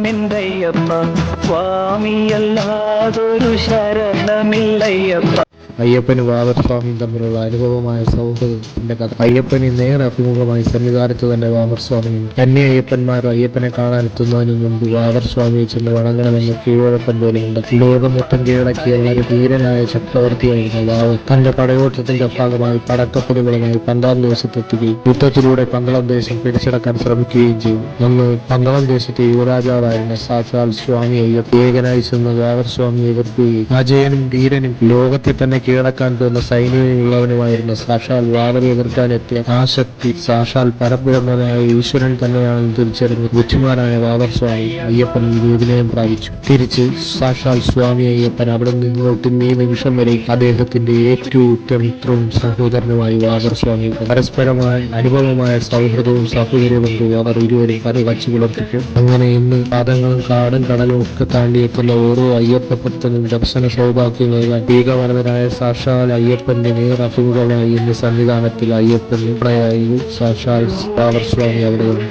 ശരണമിന്തയ്യപ്പ സ്വാമിയല്ലാതൊരു ശരണമില്ലയ്യപ്പ. അയ്യപ്പനും വാമർസ്വാമിയും തമ്മിലുള്ള അനുഭവമായ സൗഹൃദത്തിന്റെ കഥ. അയ്യപ്പനെ നേരെ അഭിമുഖമായി സന്നിധാനത്ത് തന്നെ വാമർസ്വാമിയും തന്നെ അയ്യപ്പന്മാർ അയ്യപ്പനെ കാണാൻ എത്തുന്നതിന് മുമ്പ് വാമർസ്വാമിയെ ചെന്ന് വണങ്ങണമെന്ന് കീഴ്വഴപ്പൻ പോലെയുണ്ട്. ലോകം മൊത്തം കീഴടക്കിയ ധീരനായ ചക്രവർത്തിയായിരുന്നു വാവ്. തന്റെ പടയോട്ടത്തിന്റെ ഭാഗമായി പടക്കപ്പുലികളുമായി പന്താം ദേശത്തെത്തുകയും യുദ്ധത്തിലൂടെ പന്തളം ദേശം പിടിച്ചടക്കാൻ ശ്രമിക്കുകയും ചെയ്തു. അന്ന് പന്തളം ദേശത്തെ യുവരാജാവായിരുന്ന സാക്ഷാൽ സ്വാമി അയ്യപ്പ ഏകനായി ചെന്ന് വാമർസ്വാമിയെ എതിർക്കുകയും അജയനും ധീരനും ലോകത്തെ തന്നെ കീഴടക്കാൻ തോന്നുന്ന സൈനികളുള്ളവനുമായിരുന്നു സാക്ഷാൽ വാദം എതിർക്കാൻ എത്തിയ ആ ശക്തി സാക്ഷാൽ പരബ്രഹ്മനായ ഈശ്വരൻ തന്നെയാണെന്ന് തിരിച്ചറിഞ്ഞ് ബുദ്ധിമാനായ വാദർസ്വാമി അയ്യപ്പൻ വിനയം പ്രാപിച്ചു. തിരിച്ച് സാക്ഷാൽ സ്വാമി അയ്യപ്പൻ അവിടെ നിന്നോട്ട് ഈ നിമിഷം വരെ അദ്ദേഹത്തിന്റെ ഏറ്റവും ഉത്തമിത്രവും സഹോദരനുമായി വാവർ സ്വാമി പരസ്പരമായ അനുഭവമായ സൗഹൃദവും സഹോദര്യവും അവർ ഇരുവരെ കര വച്ചു പുലർത്തിക്കും അങ്ങനെ ഇന്ന് പാദങ്ങളും കാടും കടലും ഒക്കെ താണ്ടിയെത്തുന്ന ഓരോ അയ്യപ്പ ഭക്തനും ദർശന സൗഭാഗ്യം നൽകാൻ ഭീകവരതനായ സാക്ഷാൽ അയ്യപ്പന്റെ അഭിമുഖമായി ഇന്ന് സന്നിധാനത്തിൽ അയ്യപ്പൻ ഇവിടെയായി സാക്ഷാൽ സ്വാമി അവിടെയുണ്ട്.